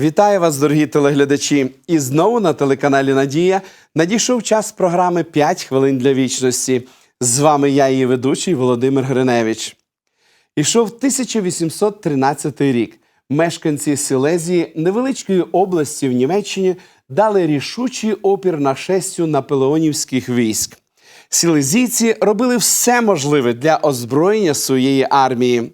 Вітаю вас, дорогі телеглядачі! І знову на телеканалі Надія надійшов час програми «5 хвилин для вічності. З вами я, її ведучий Володимир Гриневич. Ішов 1813 рік. Мешканці Силезії, невеличкої області в Німеччині, дали рішучий опір нашестю наполеонівських військ. Сілезійці робили все можливе для озброєння своєї армії.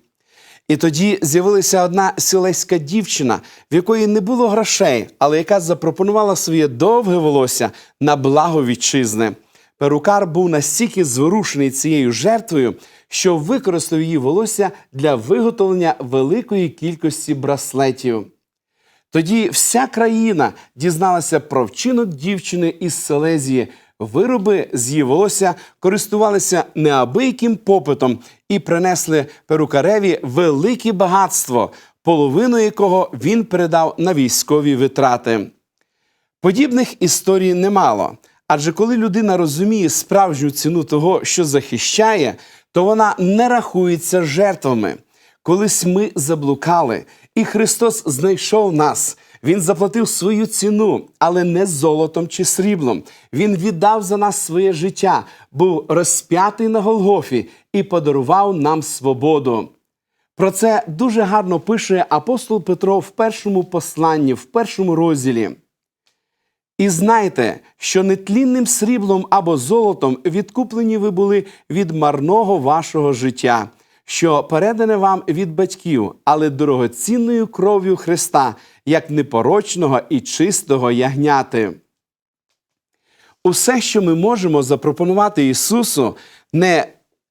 І тоді з'явилася одна сілеська дівчина, в якої не було грошей, але яка запропонувала своє довге волосся на благо вітчизни. Перукар був настільки зворушений цією жертвою, що використав її волосся для виготовлення великої кількості браслетів. Тоді вся країна дізналася про вчинок дівчини із Селезії. Вироби з її користувалися неабияким попитом і принесли перукареві велике багатство, половину якого він передав на військові витрати. Подібних історій немало. Адже коли людина розуміє справжню ціну того, що захищає, то вона не рахується жертвами. Колись ми заблукали, і Христос знайшов нас. Він заплатив свою ціну, але не золотом чи сріблом. Він віддав за нас своє життя, був розп'ятий на Голгофі і подарував нам свободу. Про це дуже гарно пише апостол Петро в першому посланні, в першому розділі. І знайте, що нетлінним сріблом або золотом відкуплені ви були від марного вашого життя, що передане вам від батьків, але дорогоцінною кров'ю Христа, як непорочного і чистого ягняти. Усе, що ми можемо запропонувати Ісусу, не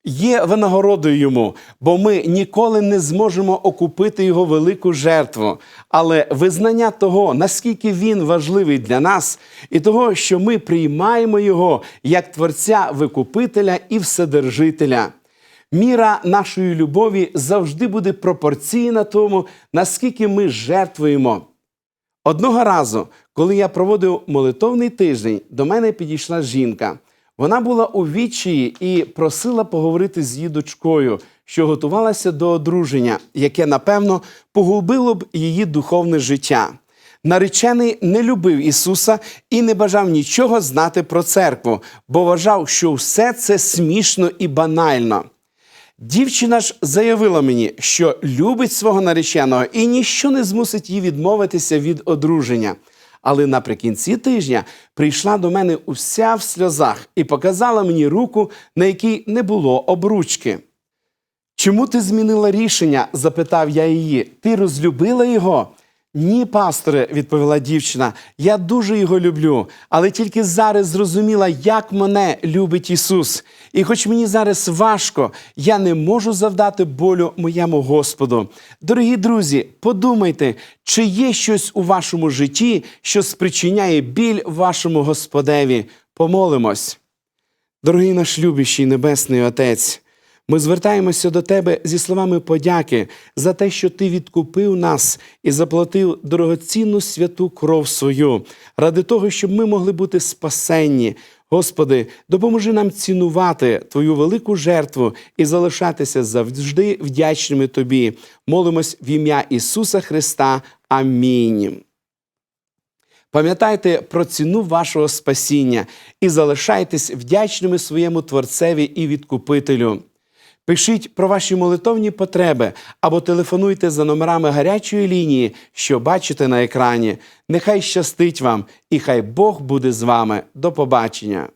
є винагородою йому, бо ми ніколи не зможемо окупити його велику жертву. Але визнання того, наскільки він важливий для нас, і того, що ми приймаємо його як Творця Викупителя і Вседержителя. Міра нашої любові завжди буде пропорційна тому, наскільки ми жертвуємо. Одного разу, коли я проводив молитовний тиждень, до мене підійшла жінка. Вона була у відчаї і просила поговорити з її дочкою, що готувалася до одруження, яке, напевно, погубило б її духовне життя. Наречений не любив Ісуса і не бажав нічого знати про церкву, бо вважав, що все це смішно і банально. Дівчина ж заявила мені, що любить свого нареченого і ніщо не змусить її відмовитися від одруження. Але наприкінці тижня прийшла до мене уся в сльозах і показала мені руку, на якій не було обручки. Чому ти змінила рішення? запитав я її. Ти розлюбила його? Ні, пасторе, відповіла дівчина. Я дуже його люблю, але тільки зараз зрозуміла, як мене любить Ісус. І хоч мені зараз важко, я не можу завдати болю моєму Господу. Дорогі друзі, подумайте, чи є щось у вашому житті, що спричиняє біль вашому Господеві. Помолимось. Дорогий наш любящий Небесний Отець. Ми звертаємося до Тебе зі словами подяки за те, що Ти відкупив нас і заплатив дорогоцінну святу кров свою, ради того, щоб ми могли бути спасенні. Господи, допоможи нам цінувати Твою велику жертву і залишатися завжди вдячними Тобі. Молимось в ім'я Ісуса Христа. Амінь. Пам'ятайте про ціну вашого спасіння і залишайтесь вдячними своєму Творцеві і відкупителю. Пишіть про ваші молитовні потреби або телефонуйте за номерами гарячої лінії, що бачите на екрані. Нехай щастить вам і хай Бог буде з вами. До побачення.